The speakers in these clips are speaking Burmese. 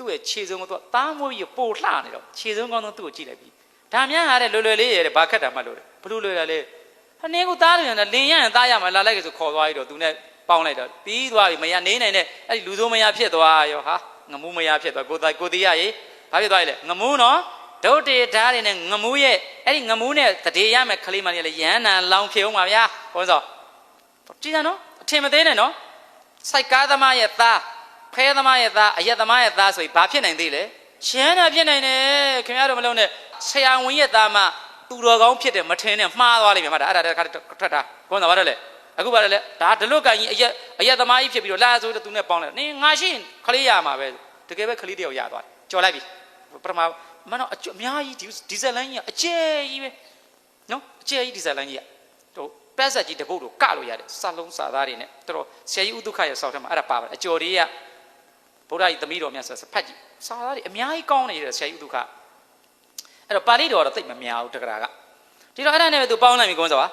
သူ့ရဲ့ခြေစုံကိုသူကသားမွေးပြီးပို့လှနေတော့ခြေစုံကောင်းဆုံးသူ့ကိုကြည့်လိုက်ပြီဒါများဟာတဲ့လွယ်လွယ်လေးရဲ့တဲ့ဘာခက်တာမှလို့တဲ့ဘလို့လွယ်တာလဲဟနေကူသားတယ်နဲ့လင်ရရင်သားရမှာလာလိုက်ကြဆိုခေါ်သွားပြီးတော့သူနဲ့ပေါင်းလိုက်တော့ပြီးသွားပြီမရနေနိုင်တဲ့အဲ့ဒီလူစိုးမရဖြစ်သွားရောဟာငမူးမရဖြစ်သွားကိုသားကိုတီးရရေဘာဖြစ်သွားလဲငမူးနော်ဒုတ်တေဓာတ်တွေနဲ့ငမူးရဲ့အဲ့ဒီငမူးနဲ့တရေရမယ်ခလေးမလေးလေရဟန္တာလောင်ဖြစ်အောင်ပါဗျာဘုန်းစောကြည့်ကြနော်အထင်မသေးနဲ့နော်စိုက်ကားသမားရဲ့သား ဖဲသမားရဲ့သားအရက်သမားရဲ့သားဆိုရင်ဘာဖြစ်နိုင်သေးလဲရှင်းတာဖြစ်နိုင်တယ်ခင်ဗျားတို့မလုံးနဲ့ဆရာဝန်ရဲ့သားမှသူတော်ကောင်းဖြစ်တယ်မထင်နဲ့မှားသွားလိမ့်မယ်မှာဒါအဲ့ဒါတခါထွက်တာဘုန်းစောဘာလဲလဲအခုဘာလဲလဲဒါဒလုတ်ကန်ကြီးအရက်အရက်သမားကြီးဖြစ်ပြီးတော့လာဆိုတော့သူနဲ့ပေါင်းလိုက်နင်းငါရှိရင်ခလေးရမှာပဲတကယ်ပဲခလေးတယောက်ရသွားတယ်ကြော်လိုက်ပြီပထမမနော်အကျအများကြီးဒီဒီဇယ်လိုင်းကြီးကအကျဲကြီးပဲနော်အကျဲကြီးဒီဇယ်လိုင်းကြီးကဟိုပက်ဆက်ကြီးတပုတ်တို့ကလို့ရတယ်စလုံးစာသားတွေနဲ့တော်တော်ဆရာကြီးဥဒုခရဲ့ဆောက်ထဲမှာအဲ့ဒါပါပါတယ်အကျော်တွေက ဗုဒ္ဓကြီးသမီးတော်မြတ်ဆိုဖတ်ကြည့်စာသားတွေအများကြီးကောင်းနေတယ်ဆရာကြီးဥဒုခအဲ့တော့ပါဠိတော်တော့သိပ်မများဘူးတက္ကရာကဒီတော့အဲ့ဒါနဲ့ပဲသူပေါင်းလိုက်ပြီကုန်းစောပါ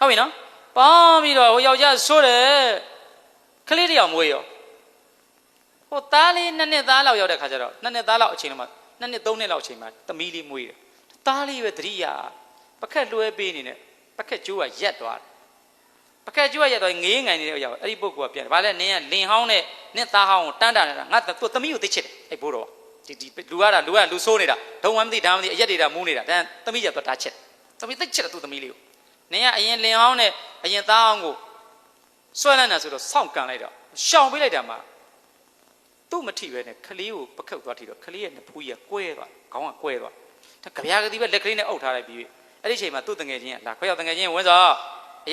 ဟုတ်ပြီနော်ပေါင်းပြီးတော့ဟိုယောက်ျားဆိုးတယ်ကလေးတယောက်မွေးရောဟိုသားလေးနှစ်နှစ်သားလောက်ရောက်တဲ့ခါကျတော့နှစ်နှစ်သားလောက်အချိန်လောက်မှာနှစ်နှစ်သုံးနှစ်လောက်အချိန်မှာသမီးလေးမွေးတယ်သားလေးပဲသတိရပခက်လွှဲပေးနေတယ်ပခက်ကျိုးကရက်သွားတယ် ပခက်ကျိုးကရက်သွားငေးငိုင်နေတဲ့ရောက်အဲ့ဒီပုဂ္ဂိုလ်ကပြန်တယ်ဘာလဲနင်းကလင်ဟောင်းနဲ့နင်းသားဟောင်းကိုတန်းတာနေတာငါသူသမီးကိုသိချစ်တယ်အဲ့ဘိုးတော်ဒီဒီလူကလူကလူဆိုးနေတာဒုံဝမ်းမသိဓာမသိအရက်တွေကမူးနေတာတန်းသမီးကျတော့တာချစ်သမီးသိချစ်တယ်သူသမီးလေးကိုနင်းကအရင်လင်ဟောင်းနဲ့အရင်သားဟောင်းကိုဆွဲလိုက်တာဆိုတော့စောင့်ကန်လိုက်တော့ရှောင်ပေးလိုက်တာမှာသူ့မထိပဲနဲ့ခလေးကိုပခေုတ်သွားထိတော့ခလေးရဲ့နဖူးကြီးကကွဲသွားခေါင်းကကွဲသွားဒါကြပြားကတိပဲလက်ကလေးနဲ့အုပ်ထားလိုက်ပြီးအဲ့ဒီချိန်မှာသူ့တငယ်ချင်းကလာခွဲရောက်တငယ်ချင်းဝင်းစောအ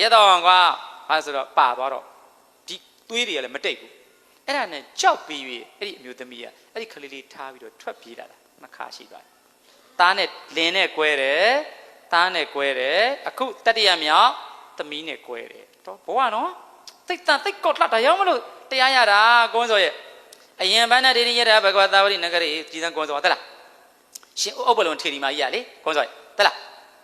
ရက်တော့အောင်ကွာဟာဆိုတော့ပါသွားတော့ဒီသွေးတွေကလည်းမတိတ်ဘူးအဲ့ဒါနဲ့ကြောက်ပြီး၍အဲ့ဒီအမျိုးသမီးကအဲ့ဒီခလေးလေးထားပြီးတော့ထွက်ပြေးလာတာနှစ်ခါရှိသွားတယ်သားနဲ့လင်းနဲ့ကွဲတယ်သားနဲ့ကွဲတယ်အခုတတိယမြောက်သမီးနဲ့ကွဲတယ်တော့ဘဝနော်တိတ်တန်တိတ်ကော့လှတာရောက်မလို့တရားရတာကုန်းစောရဲ့အရင်ဘန်းနဲ့ဒေဒီရတာဘဂဝတာဝတိနဂရီကြည်စံကုန်းစောတလားရှင်ဥပ္ပလုံထေရီမာကြီးကလေကုန်းစောရဲ့တလား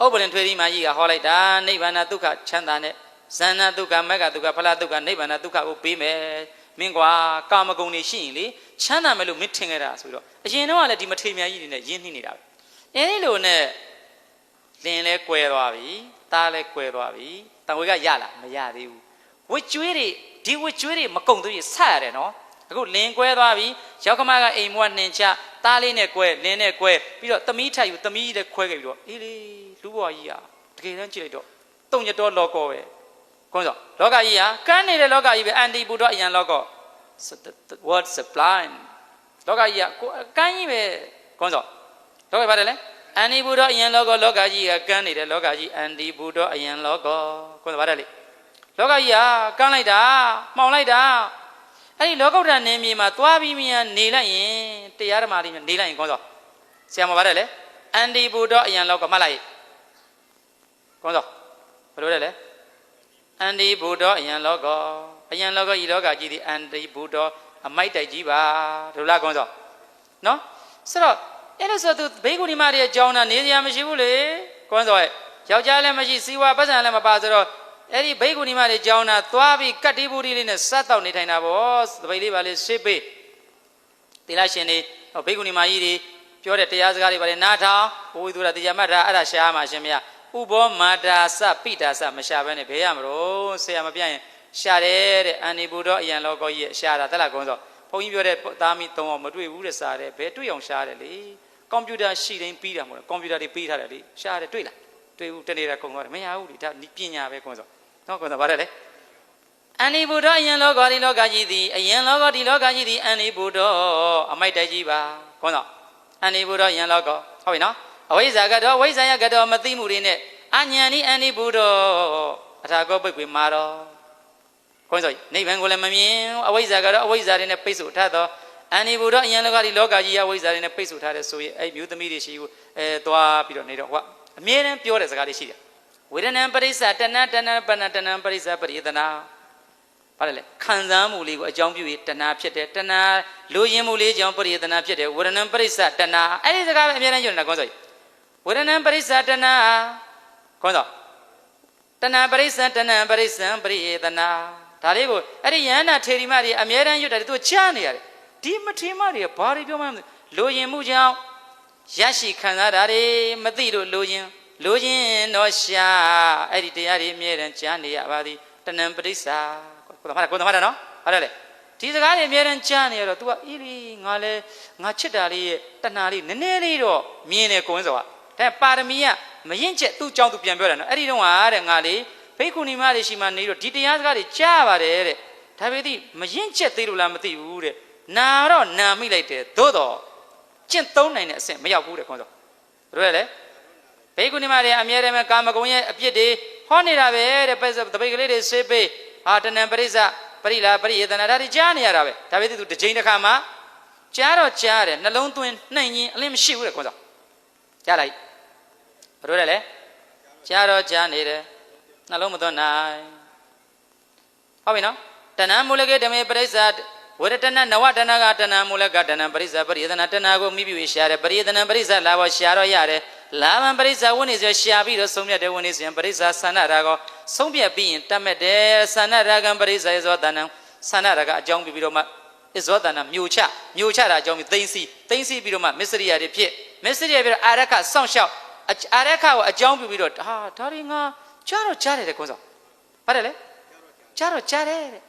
ဥပ္ပလုံထေရီမာကြီးကဟောလိုက်တာနိဗ္ဗာန်ဒုက္ခချမ်းသာနဲ့ဇန္နာဒုက္ခမက္ကဒုက္ခဖလားဒုက္ခနိဗ္ဗာန်ဒုက္ခကိုပေးမယ်မင်းကွာကာမဂုဏ်တွေရှိရင်လေချမ်းသာမယ်လို့မင်းထင်ခဲ့တာဆိုတော့အရင်တော့ကလည်းဒီမထေမြတ်ကြီးတွေနဲ့ယဉ်နှိနေတာပဲအဲဒီလိုနဲ့လင်းလဲကွဲသွားပြီသားလဲကွဲသွားပြီတန်ဝေကရလားမရသေးဘူးဝစ်ကျွေးတွေဒီဝစ်ကျွေးတွေမကုံသေးဘူးဆက်ရတယ်နော် အခုလင်းကွဲသွားပြီရောက်ခမကအိမ်မွားနှင်ချသားလေးနဲ့ကွဲလင်းနဲ့ကွဲပြီးတော့သမီးထိုက်ယူသမီးလည်းခွဲခဲ့ပြီးတော့အေးလေလူဘွားကြီးอ่ะတကယ်တမ်းကြည့်လိုက်တော့တုံညတော်လောကောပဲကွန်းစောလောကကြီးဟာကန်းနေတဲ့လောကကြီးပဲအန်တီပူတော့အရန်လောကော word supply လောကကြီးကကိုကန်းကြီးပဲကွန်းစောလောကပါတယ်လေအန်တီပူတော့အရန်လောကောလောကကြီးကကန်းနေတဲ့လောကကြီးအန်တီပူတော့အရန်လောကောကွန်းစောပါတယ်လေလောကကြီးဟာကန်းလိုက်တာမှောင်လိုက်တာ အဲ့ဒီလောကုတ္တရာနေမြေမှာသွားပြီးမြန်နေလိုက်ရင်တရားဓမ္မတွေနေလိုက်ရင်ကွန်းစောဆရာမပါတယ်လေအန်တီပူတော့အရန်လောကောမှတ်လိုက်ကွန်းစောဘယ်လိုလဲလဲအန်တီပူတော့အရန်လောကောအရန်လောကောဤလောကကြီးဒီအန်တီပူတော့အမိုက်တိုက်ကြီးပါဒုလားကွန်းစောနော်ဆိုတော့အဲ့လိုဆိုသူဘေကုဏီမတွေအကြောင်းနာနေစရာမရှိဘူးလေကွန်းစောရဲ့ယောက်ျားလည်းမရှိစီဝါပတ်စံလည်းမပါဆိုတော့ အဲ့ဒီဘေကုဏီမတွေအကြောင်းနာသွားပြီးကတ်တီးဘူးတီးလေးနဲ့စတ်တော့နေထိုင်တာဗောသပိတ်လေးပါလေးရှေ့ပေးသီလရှင်တွေဟောဘေကုဏီမကြီးတွေပြောတဲ့တရားစကားတွေပါလေနားထောင်ဘိုးဝိသုရတရားမှတ်တာအဲ့ဒါရှားမှာရှင်မရဥဘောမာတာစပိတာစမရှာဘဲနဲ့ဘယ်ရမလို့ဆရာမပြရင်ရှာတယ်တဲ့အန်နီဘူတော့အရန်လောကောကြီးရဲ့ရှာတာတက်လာကုန်းစောဘုန်းကြီးပြောတဲ့သားမိသုံးအောင်မတွေ့ဘူးတဲ့စားတယ်ဘယ်တွေ့အောင်ရှားတယ်လေကွန်ပျူတာရှိတိုင်းပြီးတာမဟုတ်လားကွန်ပျူတာတွေပြီးထားတယ်လေရှားတယ်တွေ့လားတွေ့ဘူးတနေတာကုန်းသွားတယ်မရဘူးလေဒါပညာပဲကုန်းစော နော်ကုန်းစောဗါတယ်လေအန်နီဘူတော့အရန်လောကောဒီလောကကြီးသည်အရန်လောကောဒီလောကကြီးသည်အန်နီဘူတော့အမိုက်တိုက်ကြီးပါကုန်းစောအန်နီဘူတော့အရန်လောကောဟုတ်ပြီနော်အဝိဇ္ဇာကတော့ဝိဇ္ဇာယကတော့မသိမှုတွေနဲ့အညံဤအန်နီဘူတော့အထာကောပိတ်ကွေမာတော့ခွန်းစောနိဗ္ဗာန်ကိုလည်းမမြင်အဝိဇ္ဇာကတော့အဝိဇ္ဇာတွေနဲ့ပိတ်ဆို့ထားတော့အန်နီဘူတော့အယံလောကဒီလောကကြီးအဝိဇ္ဇာတွေနဲ့ပိတ်ဆို့ထားတဲ့ဆိုရင်အဲ့မျိုးသမီးတွေရှိကိုအဲသွားပြီးတော့နေတော့ဟိုကအမြဲတမ်းပြောတဲ့စကားတွေရှိတယ် ဝေဒနံပရိစ္ဆာတဏ္ဏတဏ္ဏပဏ္ဏတဏ္ဏပရိစ္ဆာပရိယတနာဘာလဲလဲခံစားမှုလေးကိုအကြောင်းပြုပြီးတဏှာဖြစ်တယ်တဏှာလိုရင်းမှုလေးအကြောင်းပရိယတနာဖြစ်တယ်ဝေဒနံပရိစ္ဆာတဏှာအဲ့ဒီစကားပဲအမြဲတမ်းပြောနေတာကောင်းစောဝေဒနံပရိစ္ဆာတဏှာကောင်းစောတဏှာပရိစ္ဆာတဏှာပရိစ္ဆံပရိယတနာဒါလေးကိုအဲ့ဒီယန္နာထေရီမတွေအမြဲတမ်းရွတ်တယ်သူချနေရတယ်ဒီမထေမတွေကဘာတွေပြောမှန်းမသိလိုရင်မှုကြောင့်ရရှိခံစားတာတွေမသိလို့လိုရင် လိုရင်တော့ရှာအဲ့ဒီတရားတွေအမြဲတမ်းကြားနေရပါသည်တဏံပရိစ္ဆာကိုယ်သမားကိုယ်သမားတာနော်ဟုတ်တယ်လေဒီစကားတွေအမြဲတမ်းကြားနေရတော့ तू ကအေးလေငါလဲငါချစ်တာလေးရဲ့တဏှာလေးနည်းနည်းလေးတော့မြင်တယ်ကိုင်းစောကဒါပါရမီကမရင်ချက်သူ့ကြောင့်သူပြန်ပြောတယ်နော်အဲ့ဒီတော့ဟာတဲ့ငါလေးဘိက္ခုနီမလေးရှိမှနေတော့ဒီတရားစကားတွေကြားပါတယ်တဲ့ဒါပေမဲ့မရင်ချက်သေးလို့လားမသိဘူးတဲ့နာတော့နာမိလိုက်တယ်သို့တော့ကျင့်သုံးနိုင်တဲ့အဆင့်မရောက်ဘူးတဲ့ခွန်စောတို့ရလေ ဘိက္ခုနီမတွေအမြဲတမ်းကာမဂုဏ်ရဲ့အပြစ်တွေဟောနေတာပဲတဲ့ပဲတပိတ်ကလေးတွေဆေးပေးဟာတဏံပရိစ္ဆပရိလာပရိယေတနာဒါတွေကြားနေရတာပဲဒါပေမဲ့သူတစ်ချိန်တစ်ခါမှကြားတော့ကြားတယ်နှလုံးသွင်းနှိမ်ရင်အလင်းမရှိဘူးတဲ့ခွန်စောကြားလိုက်ဘယ်လိုလဲလဲကြားတော့ကြားနေတယ်နှလုံးမသွင်းနိုင်ဟုတ်ပြီနော်တဏံမူလကေဓမေပရိစ္ဆဝရတနာနဝတနာကတဏံမူလကတဏံပရိစ္ဆပရိယေတနာတဏကိုမိပြီးရှာတယ်ပရိယေတနာပရိစ္ဆလာဘောရှာတော့ရတယ် လာမန်ပရိစ္ဆဝိနေဆိုရှာပြီးတော့ဆုံးမြတ်တဲ့ဝိနေဆိုရင်ပရိစ္ဆသန္နရာကောဆုံးပြတ်ပြီးရင်တတ်မဲ့တယ်သန္နရာကံပရိစ္ဆယေဇောတဏံသန္နရာကအကြောင်းပြီးပြီးတော့မှဣဇောတဏမြို့ချမြို့ချတာအကြောင်းပြီးသိမ့်စီသိမ့်စီပြီးတော့မှမစ္စရိယတွေဖြစ်မစ္စရိယပြီးတော့အာရခစောင့်ရှောက်အာရခကိုအကြောင်းပြီးပြီးတော့ဟာဒါတွေငါကြားတော့ကြားတယ်တဲ့ကွန်းစောပါတယ်လေကြားတော့ကြားတယ်တဲ့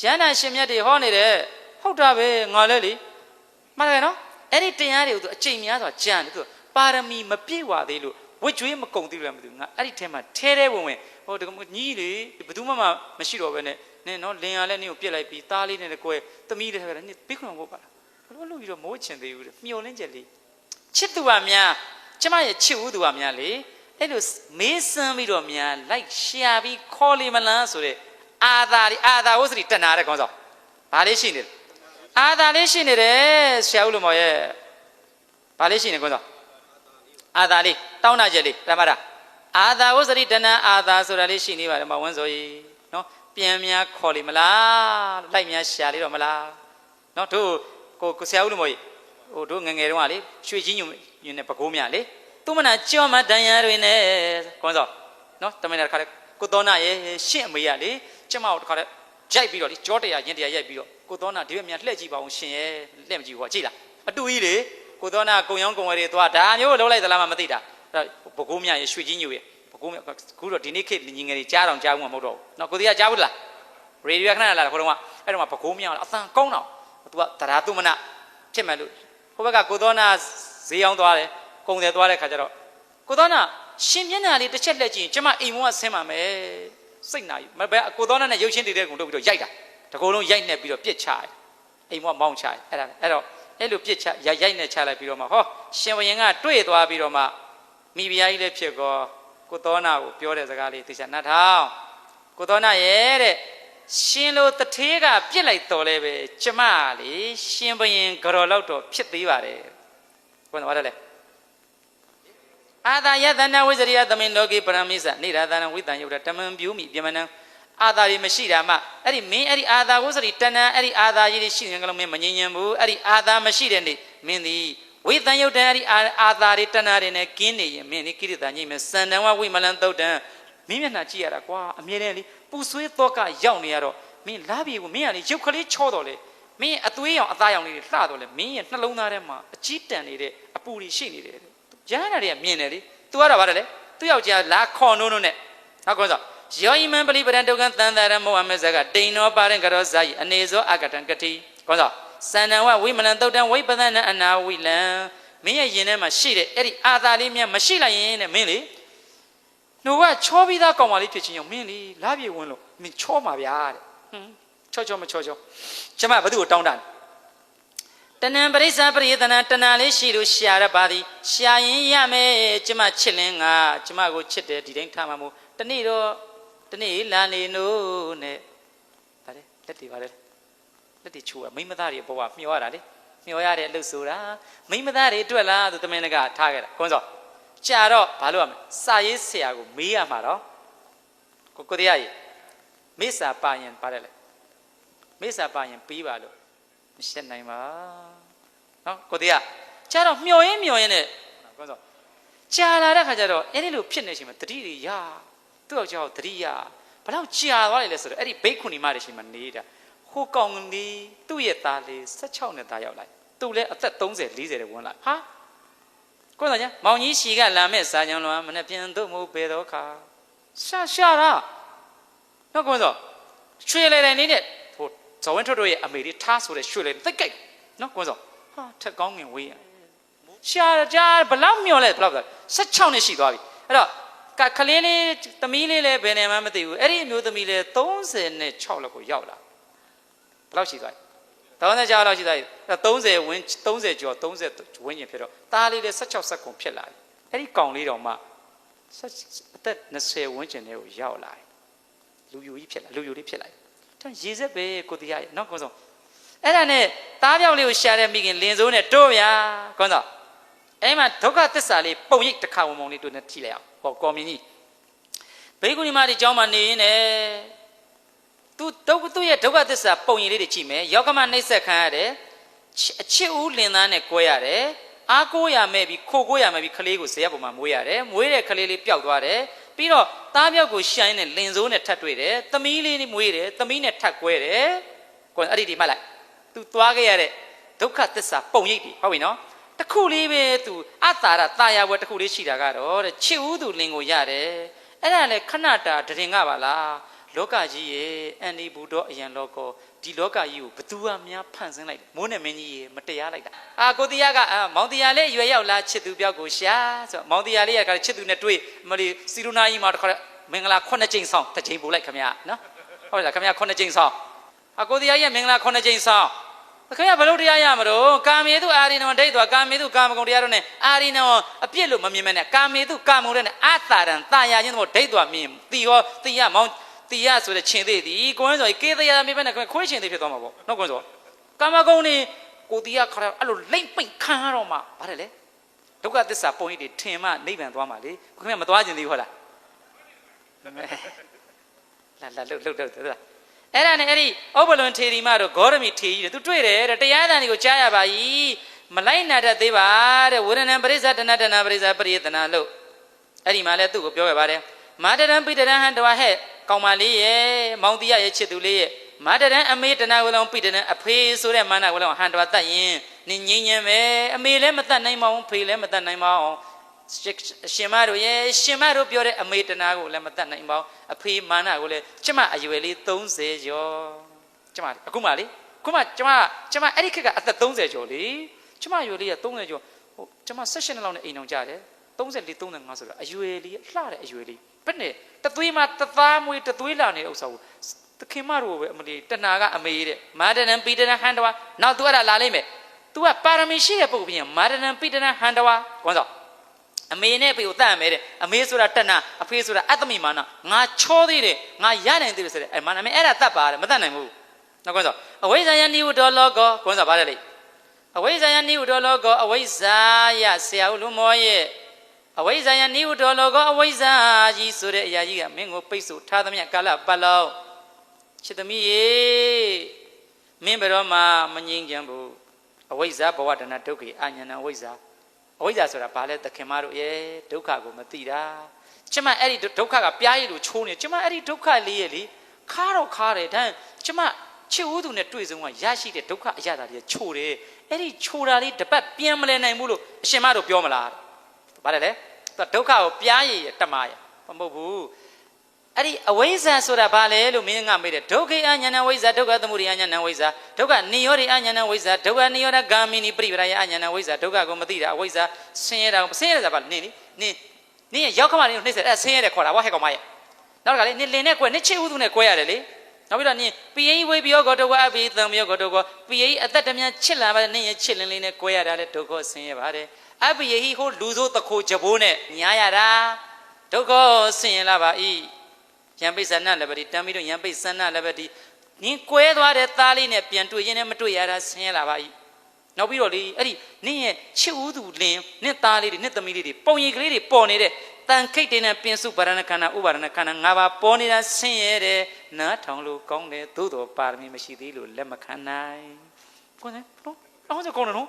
ရဟန္တာရှင်မြတ်တွေဟောနေတယ်ဟုတ်တာပဲငါလည်းလေမှန်တယ်နော်အဲ့ဒီတရားတွေကိုသူအချိန်များစွာကြံတယ်သူ ပါရမီမပြည့်ဝသေးလို့ဝစ်ကြွေးမကုံသေးလို့လည်းမသိဘူးငါအဲ့ဒီထဲမှာထဲထဲဝင်ဝင်ဟိုတကမညီးလေဘယ်သူမှမရှိတော့ပဲနဲ့နင်နော်လင်ရလဲနင်ကိုပြစ်လိုက်ပြီးသားလေးနဲ့ကွယ်သမီးလေးထဲကနင်ပြီးခွန်ဖို့ပါလားဘလို့လို့ပြီးတော့မိုးချင်သေးဘူးတဲ့မျောလင်းချက်လေးချစ်သူကများကျမရဲ့ချစ်ဦးသူကများလေအဲ့လိုမေးစမ်းပြီးတော့များလိုက်ရှာပြီးခေါ်လိမလားဆိုတဲ့အာသာလေးအာသာဝစရိတဏ္ဍာတဲ့ခေါင်းဆောင်ဘာလေးရှိနေလဲအာသာလေးရှိနေတယ်ဆရာဦးလူမော်ရဲ့ဘာလေးရှိနေခေါင်းဆောင် အာသာလေးတောင်းနာချက်လေးတမတာအာသာဝစရိတဏ္ဍာအာသာဆိုတာလေးရှိနေပါတယ်မဝန်းစောကြီးနော်ပြန်များခေါ်လိမလားလိုက်များရှာလေးတော့မလားနော်တို့ကိုကိုဆရာဦးလူမော်ကြီးဟိုတို့ငငယ်တုန်းကလေရွှေကြီးညွညွနဲ့ပကိုးမြလေသူမနာကြောမတန်ရတွေနဲ့ခေါင်းဆောင်နော်တမန်တော်ခါလေကိုသောနာရဲ့ရှင့်အမေရလေကျမတို့တခါလေရိုက်ပြီးတော့လေကြောတရားရင်တရားရိုက်ပြီးတော့ကိုသောနာဒီဘက်မြန်လှည့်ကြည့်ပါအောင်ရှင်ရဲ့လှည့်မကြည့်ဘူးဟောကြည့်လားအတူကြီးလေ ကိုသောနာကုံရောင်းကုံဝဲတွေသွားဒါမျိုးလုံးလိုက်သလားမှမသိတာအဲ့ပကိုးမြရဲ့ရွှေကြီးညွရဲ့ပကိုးမြခုတော့ဒီနေ့ခေတ်ညီငယ်တွေကြားတော့ကြားဘူးမှာမဟုတ်တော့ဘူးနော်ကိုသေးကကြားဘူးလားရေဒီယိုခဏလာတာခေါင်းတော့အဲ့တော့မှပကိုးမြအသံကောင်းတော့သူကတရားသူမနာဖြစ်မယ်လို့ဟိုဘက်ကကိုသောနာဈေးအောင်သွားတယ်ကုံတယ်သွားတဲ့ခါကျတော့ကိုသောနာရှင်မျက်နှာလေးတစ်ချက်လက်ကြည့်ရင်ကျမအိမ်မောကဆင်းပါမယ်စိတ်နာယူမဘဲကိုသောနာနဲ့ရုပ်ချင်းတည်တဲ့ကုံတို့ပြီးတော့ရိုက်တာတကူလုံးရိုက်နေပြီးတော့ပြစ်ချတယ်အိမ်မောမောင်းချတယ်အဲ့ဒါအဲ့တော့ အဲ့လိုပြစ်ချရိုက်ရိုက်နဲ့ချလိုက်ပြီးတော့မှဟောရှင်ဝရင်ကတွေ့သွားပြီးတော့မှမိဖုရားကြီးလည်းဖြစ်ကောကိုသောနာကိုပြောတဲ့စကားလေးသိချာနှတ်ထောင်ကိုသောနာရဲ့တဲ့ရှင်လိုတထေးကပြစ်လိုက်တော်လဲပဲကျမလေရှင်ဘရင်ကြော်လောက်တော့ဖြစ်သေးပါတယ်ဘယ်တော့လဲအာသာယတနာဝိဇရိယသမင်လောကိပရမိစ္ဆနေရာသနဝိတံယုတ်တမန်ပြူမိပြမနံ အာသာတွေမရှိတာမှအဲ့ဒီမင်းအဲ့ဒီအာသာဝိဇရိတဏံအဲ့ဒီအာသာကြီးတွေရှိရင်ကလုံးမင်းမငြင်းညံဘူးအဲ့ဒီအာသာမရှိတဲ့နေ့မင်းသည်ဝိတံယုတ်တံအဲ့ဒီအာသာတွေတဏှာတွေနဲ့ကင်းနေရင်မင်းဒီကိရိတာညိမယ်စန္ဒံဝဝိမလံသုတ်တံမင်းမျက်နှာကြည့်ရတာကွာအမြဲတမ်းလေပူဆွေးတော့ကရောက်နေရတော့မင်းလာပြီကိုမင်းကလေရုပ်ကလေးချောတော့လေမင်းအသွေးရောင်အသားရောင်လေးတွေလှတော့လေမင်းရဲ့နှလုံးသားထဲမှာအကြီးတန်နေတဲ့အပူတွေရှိနေတယ်ရဟန္တာတွေကမြင်တယ်လေ तू ကတော့ဗါတယ်လေသူ့ယောက်ျားလာခေါ်နိုးနိုးနဲ့ဟုတ်ကောဆို ယောဤမံပလိပရံဒုက္ခသံသာရမောဟမဇကတိန်နောပါရင်ကရောဇာယအနေဇောအကတံကတိကောဆိုစန္ဒံဝဝိမလံတုတ်တံဝိပဒနအနာဝိလံမင်းရဲ့ယင်ထဲမှာရှိတဲ့အဲ့ဒီအာသာလေးမြတ်မရှိလိုက်ရင်တဲ့မင်းလေနှုတ်ကချောပြီးသားကောင်မလေးဖြစ်ချင်းရောမင်းလေလာပြေဝင်လို့မင်းချောမှာဗျာတဲ့ဟွန်းချောချောမချောချောကျမဘသူ့ကိုတောင်းတာတဏံပရိစ္ဆာပရိယတနာတဏလေးရှိလို့ရှာရပါသည်ရှာရင်ရမယ်ကျမချစ်လင်းငါကျမကိုချစ်တယ်ဒီတိုင်းထားမှာမို့တနေ့တော့ တနေ့လာနေနို့နဲ့ဗါတယ်လက်တွေဗါတယ်လက်တွေချိုးရမိမသားတွေဘဝမျောရတာလေမျောရတဲ့အလုပ်ဆိုတာမိမသားတွေအတွက်လားသူတမင်ကထားခဲ့တာခွန်းစောကြာတော့ဘာလို့ရမလဲစာရေးဆရာကိုမေးရမှာတော့ကိုကိုတရားကြီးမေစာပါရင်ပါတယ်လေမေစာပါရင်ပြီးပါလို့မရှက်နိုင်ပါနော်ကိုတရားကြာတော့မျောရင်းမျောရင်းနဲ့ခွန်းစောကြာလာတဲ့ခါကျတော့အဲ့ဒီလိုဖြစ်နေချိန်မှာတတိတွေရ သူ့ယောက်ျားကိုတတိယဘယ်တော့ကြာသွားလဲလဲဆိုတော့အဲ့ဒီဘိတ်ခွန်ဒီမတွေရှိမှနေတာဟဟိုကောင်လေးသူ့ရဲ့သားလေး16နှစ်သားရောက်လိုက်သူလည်းအသက်30 40တဲ့ဝင်လာဟာကိုယ်တော်ညာမောင်ကြီးရှီကလာမဲ့စာကြောင်လွန်မနဲ့ပြန်တော့မဟုတ်ပေတော့ခါရှာရှာတာနော်ကိုယ်တော်ရွှေလေလေနေတဲ့ဟိုဇော်ဝင်းထွတ်တို့ရဲ့အမေလေးထားဆိုတဲ့ရွှေလေသိတ်ကြိုက်နော်ကိုယ်တော်ဟာထက်ကောင်းငင်ဝေးရရှာကြဘလောက်မျောလဲဘလောက်16နှစ်ရှိသွားပြီအဲ့တော့ ကခလေးလေးသမီးလေးလည်းဘယ်နေမှမသိဘူးအဲ့ဒီအမျိုးသမီးလေး36လောက်ကိုရောက်လာဘယ်လောက်ရှိသွားလဲ36လောက်ရှိသွားပြီ30ဝင်း30ကျော်30ဝင်းကျင်ဖြစ်တော့သားလေးလည်း16ဆက်ကုန်ဖြစ်လာပြီအဲ့ဒီကောင်လေးတော့မှဆက်အသက်20ဝင်းကျင်တွေကိုရောက်လာတယ်လူယူကြီးဖြစ်လာလူယူလေးဖြစ်လာတယ်ဒါရေစက်ပဲကိုတရားရဲ့နောက်ကွန်ဆောင်အဲ့ဒါနဲ့သားပြောက်လေးကိုရှာတဲ့မိခင်လင်စိုးနဲ့တို့ဗျာကွန်ဆောင် အဲ့မှာဒုက္ခသစ္စာလေးပုံရိပ်တစ်ခါဝင်ပုံလေးတို့နဲ့ထိလိုက်အောင်ဟောကောမြင်ကြီးဘေကုဏီမတွေကြောင်းမှာနေရင်လည်းသူဒုက္ခသူ့ရဲ့ဒုက္ခသစ္စာပုံရိပ်လေးတွေကြည့်မယ်ယောကမနှိမ့်ဆက်ခံရတယ်အချစ်ဦးလင်သားနဲ့ကွဲရတယ်အားကိုးရမဲ့ပြီးခိုကိုးရမဲ့ပြီးခလေးကိုဇေယပုံမှာမွေးရတယ်မွေးတဲ့ခလေးလေးပျောက်သွားတယ်ပြီးတော့သားပြောက်ကိုရှိုင်းနဲ့လင်စိုးနဲ့ထပ်တွေ့တယ်သမီးလေးနဲ့မွေးတယ်သမီးနဲ့ထပ်ကွဲတယ်ကိုယ်အဲ့ဒီဒီမှတ်လိုက်သူသွားခဲ့ရတဲ့ဒုက္ခသစ္စာပုံရိပ်တွေဟုတ်ပြီနော် တစ်ခုလေးပဲသူအတာရတာယာဝတစ်ခုလေးရှိတာကတော့တဲ့ချစ်ဦးသူလင်ကိုရတယ်အဲ့ဒါလေခဏတာတရင်ကပါလားလောကကြီးရဲ့အန်ဒီဘူတော့အရန်လောကောဒီလောကကြီးကိုဘသူကများဖန်ဆင်းလိုက်မိုးနဲ့မင်းကြီးရေမတရားလိုက်တာအာကိုတရားကအာမောင်တရားလေးရွယ်ရောက်လာချစ်သူပြောက်ကိုရှာဆိုမောင်တရားလေးကချစ်သူနဲ့တွေ့မလီစီရုနာကြီးမှာတခါမင်္ဂလာခုနှစ်ကြိမ်ဆောင်တစ်ကြိမ်ပို့လိုက်ခမရနော်ဟုတ်လားခမရခုနှစ်ကြိမ်ဆောင်အာကိုတရားရဲ့မင်္ဂလာခုနှစ်ကြိမ်ဆောင် ခမရဘလို့တရားရမလို့ကာမေတုအာရိနဝဒိဋ္ဌဝကာမေတုကာမဂုဏ်တရားတို့ ਨੇ အာရိနဝအပြစ်လို့မမြင်မနဲ့ကာမေတုကာမဂုဏ်တွေ ਨੇ အာတာရံတာယာချင်းတို့ဒိဋ္ဌဝမြင်တီဟောတီရမောင် တီရဆိုတဲ့ချင်းသေးသည်ကိုင်းဆိုကေတရားမိဘနဲ့ခွေးချင်းသေးဖြစ်သွားမှာပေါ့နော်ကိုင်းဆိုကာမဂုဏ်นี่ကိုတီရခါအဲ့လိုလိမ့်ပိတ်ခံရတော့မှဗါတယ်လေဒုက္ခသစ္စာပုံရိပ်တွေထင်မှနိဗ္ဗာန်သွားမှာလေကိုခင်ဗျမသွားခြင်းသေးဘူးဟုတ်လားလာလာလှုပ်လှုပ်လှုပ်တယ်လား အဲ့ဒါနဲ့အဲ့ဒီဩဘလွန်ထေရီမတို့ဂေါရမီထေကြီးတဲ့သူတွေ့တယ်တဲ့တရားသံတွေကိုကြားရပါ ਈ မလိုက်နာတတ်သေးပါတဲ့ဝရဏံပရိစ္ဆဒနာတနာပရိစ္ဆပရိယတနာလို့အဲ့ဒီမှာလဲသူ့ကိုပြောခဲ့ပါတယ်မာတရံပိတရံဟံတဝဟဲ့ကောင်မလေးရဲ့မောင်တီရရဲ့ချစ်သူလေးရဲ့မာတရံအမေတနာကိုလုံးပိတရံအဖေဆိုတဲ့မာနကိုလုံးဟန်တဝတတ်ရင်နင်ငိမ့်ညံပဲအမေလည်းမတတ်နိုင်ပါဘူးဖေလည်းမတတ်နိုင်ပါဘူး ရှင်မတို့ရဲ့ရှင်မတို့ပြောတဲ့အမေတနာကိုလည်းမတတ်နိုင်ပါဘူးအဖေမာနကိုလည်းကျမအရွယ်လေး30ကျော်ကျမအခုမှလေခုမှကျမကျမအဲ့ဒီခက်ကအသက်30ကျော်လေကျမအရွယ်လေးက30ကျော်ဟိုကျမ16နှစ်လောက်နဲ့အိမ်အောင်ကြတယ်34 35ဆိုတော့အရွယ်လေးလှတဲ့အရွယ်လေးဘယ်နဲ့တသွေးမှတသားမွေးတသွေးလာနေတဲ့ဥစ္စာကိုသခင်မတို့ပဲအမလီတဏှာကအမေတဲ့မာဒနံပိတနဟန်တဝါနောက် तू အဲ့ဒါလာလိမ့်မယ် तू ကပါရမီရှိတဲ့ပုဂ္ဂိုလ်ပြင်မာဒနံပိတနဟန်တဝါကောင်းစော အမေနဲ့ဖေကိုတတ်မယ်တဲ့အမေဆိုတာတဏှာအဖေဆိုတာအတ္တမိမာနငါချောသေးတယ်ငါရနိုင်သေးတယ်ဆိုတဲ့အဲ့မာနမေအဲ့ဒါတတ်ပါတယ်မတတ်နိုင်ဘူးနောက်ကောင်းစောအဝိဇ္ဇာယနိဝတ္တောလောကောကောင်းစောဗါတယ်လေအဝိဇ္ဇာယနိဝတ္တောလောကောအဝိဇ္ဇာယဆရာဦးလူမောရဲ့အဝိဇ္ဇာယနိဝတ္တောလောကောအဝိဇ္ဇာကြီးဆိုတဲ့အရာကြီးကမင်းကိုပိတ်ဆို့ထားသမျှကာလပတ်လုံးချစ်သမီးရေမင်းဘယ်တော့မှမငြိမ်းချမ်းဘူးအဝိဇ္ဇာဘဝတဏဒုက္ခိအညာဏအဝိဇ္ဇာ အဝိဇ္ဇာဆိုတာဘာလဲသခင်မတို့ရဲ့ဒုက္ခကိုမသိတာကျမအဲ့ဒီဒုက္ခကပြားရည်လိုချိုးနေကျမအဲ့ဒီဒုက္ခလေးရဲ့လေခါတော့ခါတယ်ဒါကျမချစ်ဦးသူနဲ့တွေ့ဆုံကရရှိတဲ့ဒုက္ခအရသာတွေချိုးတယ်အဲ့ဒီချိုးတာလေးတပတ်ပြန်မလဲနိုင်ဘူးလို့အရှင်မတို့ပြောမလားဘာလဲလဲဒုက္ခကိုပြားရည်တမရမဟုတ်ဘူး အဲ့ဒီအဝိဇ္ဇာဆိုတာဘာလဲလို့မင်းကမေးတယ်ဒုက္ခိအညာဏဝိဇ္ဇာဒုက္ခသမုဒိယအညာဏဝိဇ္ဇာဒုက္ခနိရောဓိအညာဏဝိဇ္ဇာဒုက္ခနိရောဓဂ ामि နိပရိပရယအညာဏဝိဇ္ဇာဒုက္ခကိုမသိတာအဝိဇ္ဇာဆင်းရဲတာကိုဆင်းရဲတာဘာလဲနင်းနိနင်းနင်းရောက်ခမလေးကိုနှိမ့်ဆက်အဲ့ဆင်းရဲတယ်ခေါ်တာဝါဟဲ့ကောင်မရဲ့နောက်ကလေနင်းလင်နဲ့ကွဲနင်းချစ်ဥသူနဲ့ကွဲရတယ်လေနောက်ပြီးတော့နင်းပိယိဝေပြောကောဒုက္ခအပိသံပြောကောဒုက္ခပိယိအသက်တမြချစ်လာပါနင်းရဲ့ချစ်လင်လေးနဲ့ကွဲရတာလေဒုက္ခဆင်းရဲပါတယ်အပိယိဟိုလူဆိုးတခိုးကြဘိုးနဲ့ညားရတာဒုက္ခဆင်းရဲလာပါဤ ယံပိဿနာလည်းပဲဒီတမ်းပြီးတော့ယံပိဿနာလည်းပဲဒီနင်းကွဲသွားတဲ့သားလေးနဲ့ပြန်တွေ့ရင်လည်းမတွေ့ရတာဆင်းရဲလာပါဤနောက်ပြီးတော့လေအဲ့ဒီနင်းရဲ့ချစ်ဦးသူလင်နင့်သားလေးတွေနင့်သမီးလေးတွေပုံရိပ်ကလေးတွေပေါ်နေတဲ့တန်ခိတ်တွေနဲ့ပင်စုပါရဏခန္ဓာဥပါရဏခန္ဓာ၅ပါးပေါ်နေတာဆင်းရဲတယ်နားထောင်လို့ကောင်းတယ်သို့တော်ပါရမီမရှိသေးလို့လက်မခံနိုင်ကိုယ်နဲ့နော်အောင်းစကောင်းတယ်နော်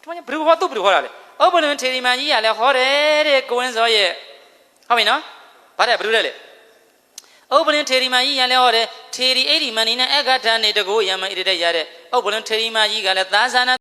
ဒီမှာဘယ်လိုဟောသူ့ဘယ်လိုဟောတာလဲဩဘလွန်ထေရီမန်ကြီးကလည်းဟောတယ်တဲ့ကိုဝင်းစောရဲ့ဟုတ်ပြီနော်ဗါတယ်ဘယ်လိုလဲလေဩ ဥပ္ပလင်ထေရီမကြီးရလည်းဟောတယ်ထေရီအိဒီမဏိနဲ့အက္ခဋ္ဌနေတကိုယမဣရတဲ့ရတဲ့ဥပ္ပလင်ထေရီမကြီးကလည်းသာသနာ